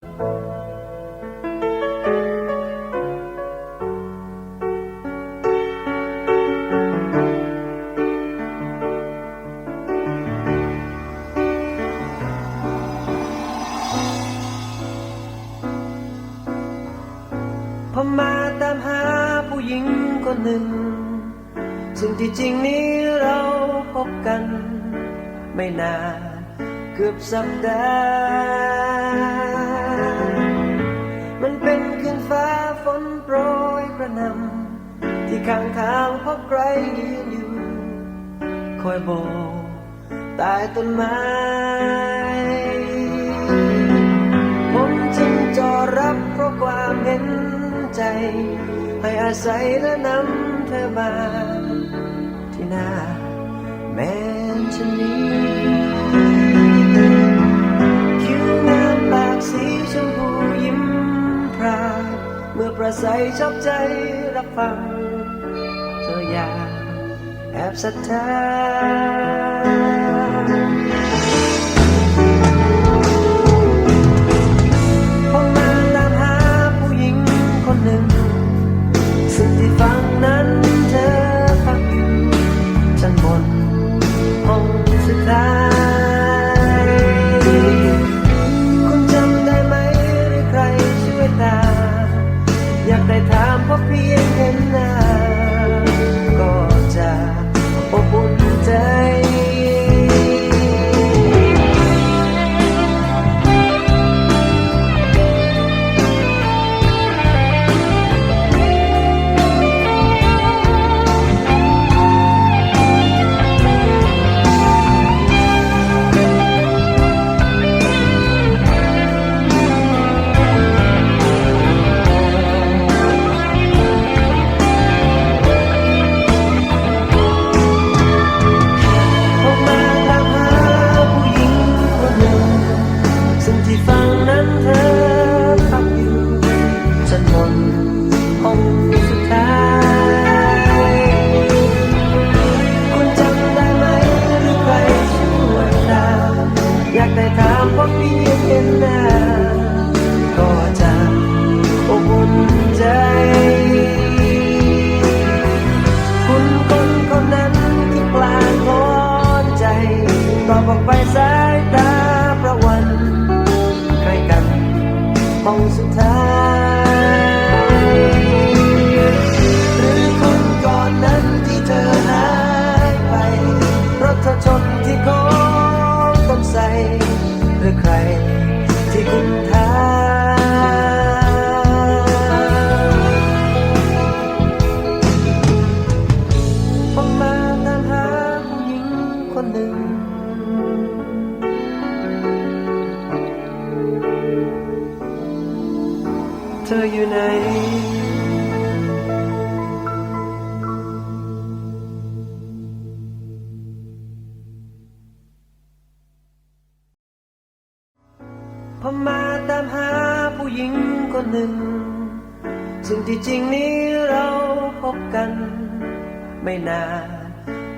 ผมมาตามหาผู้หญิงคนหนึ่ง ซึ่งที่จริงนี้เราพบกัน ไม่นานเกือบสัปดาห์ นำที่ข้างทางพบใครยืนอยู่ คอยโบกใต้ต้นไม้ผมจึงจอรับเพราะความเห็นใจ ให้อาศัยและนำเธอมาที่หน้าแมนชน มื่อประสัยชอบใจรับฟัง เธออยากแอบศรัทธา อยากได้ถามเพราะเพียงเห็นหน้า ซึ่งนั้นเธอพักอยู่ชั้นบนห้องสุดท้ายคุณจำได้ไหมหรือใครช่วยตามอยากได้ถามเพราะเพียงเห็นหน้าก็จะอบอุ่นใจ คุณคนคนนั้นที่กลางพอนใจตอบออกไปสา เธออยู่ไหน ผมมาตามหาผู้หญิงคนหนึ่ง ซึ่งที่จริงนี้เราพบกัน ไม่นาน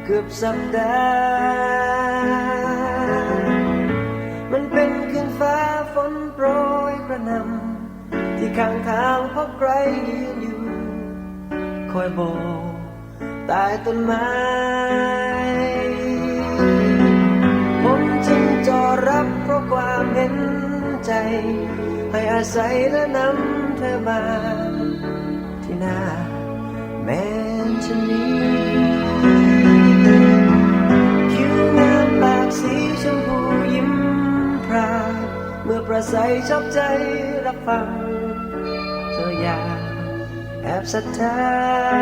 เกือบสัปดาห์ ข้างทางพบใครยืนอยู่ คอยโบกใต้ต้นไม้ ผมจึงจอรับเพราะความเห็นใจ ให้อาศัยและนำเธอมา ที่หน้าแมนชนนี้คิ้วงามปากสีชมพูยิ้มพรา เมื่อประสัยชอบใจรับฟัง อยากแอบศรัทธา